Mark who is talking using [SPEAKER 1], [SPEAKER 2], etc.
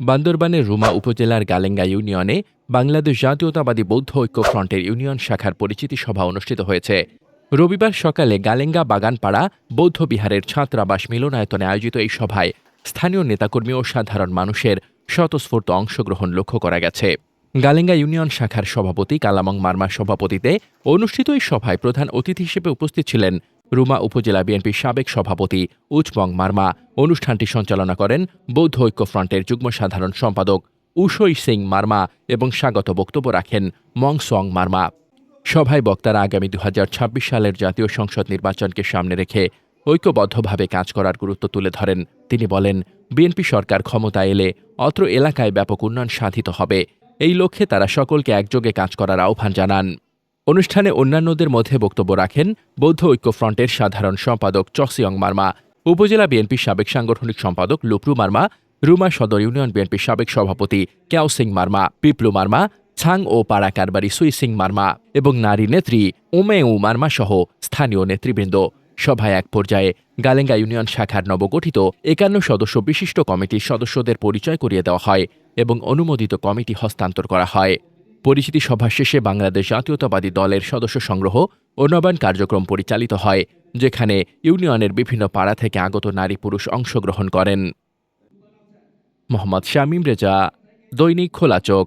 [SPEAKER 1] বান্দরবানের রুমা উপজেলার গালেঙ্গা ইউনিয়নে বাংলাদেশ জাতীয়তাবাদী বৌদ্ধ ঐক্য ফ্রন্টের ইউনিয়ন শাখার পরিচিতি সভা অনুষ্ঠিত হয়েছে। রবিবার সকালে গালেঙ্গা বাগানপাড়া বৌদ্ধ বিহারের ছাত্রাবাস মিলনায়তনে আয়োজিত এই সভায় স্থানীয় নেতাকর্মী ও সাধারণ মানুষের স্বতঃস্ফূর্ত অংশগ্রহণ লক্ষ্য করা গেছে। গালেঙ্গা ইউনিয়ন শাখার সভাপতি কালামং মার্মার সভাপতিতে অনুষ্ঠিত এই সভায় প্রধান অতিথি হিসেবে উপস্থিত ছিলেন রুমা উপজেলা বিএনপির সাবেক সভাপতি উচমং মার্মা অনুষ্ঠানটি সঞ্চালনা করেন বৌদ্ধ ঐক্য ফ্রন্টের যুগ্ম সাধারণ সম্পাদক উষই সিং মার্মা এবং স্বাগত বক্তব্য রাখেন মং সং মার্মা। সভায় বক্তারা আগামী দু হাজার ছাব্বিশ সালের জাতীয় সংসদ নির্বাচনকে সামনে রেখে ঐক্যবদ্ধভাবে কাজ করার গুরুত্ব তুলে ধরেন। তিনি বলেন, বিএনপি সরকার ক্ষমতায় এলে অত্র এলাকায় ব্যাপক উন্নয়ন সাধিত হবে। এই লক্ষ্যে তারা সকলকে একযোগে কাজ করার আহ্বান জানান। অনুষ্ঠানে অন্যান্যদের মধ্যে বক্তব্য রাখেন বৌদ্ধ ঐক্য ফ্রন্টের সাধারণ সম্পাদক চসিয়ং মার্মা, উপজেলা বিএনপির সাবেক সাংগঠনিক সম্পাদক লুপ্রু মার্মা, রুমা সদর ইউনিয়ন বিএনপির সাবেক সভাপতি ক্যাও সিং মার্মা, পিপলু মার্মা, ছাং ও পাড়া কারবারি সুই সিং মার্মা এবং নারী নেত্রী ওমেউ মার্মা সহ স্থানীয় নেতৃবৃন্দ। সভায় এক পর্যায়ে গালেঙ্গা ইউনিয়ন শাখার নবগঠিত একান্ন সদস্য বিশিষ্ট কমিটির সদস্যদের পরিচয় করিয়ে দেওয়া হয় এবং অনুমোদিত কমিটি হস্তান্তর করা হয়। পরিচিতি সভা শেষে বাংলাদেশ জাতীয়তাবাদী দলের সদস্য সংগ্রহ ও নবায়ন কার্যক্রম পরিচালিত হয়, যেখানে ইউনিয়নের বিভিন্ন পাড়া থেকে আগত নারী পুরুষ অংশগ্রহণ করেন। মোহাম্মদ শামীম রেজা, দৈনিক খোলা চোখ।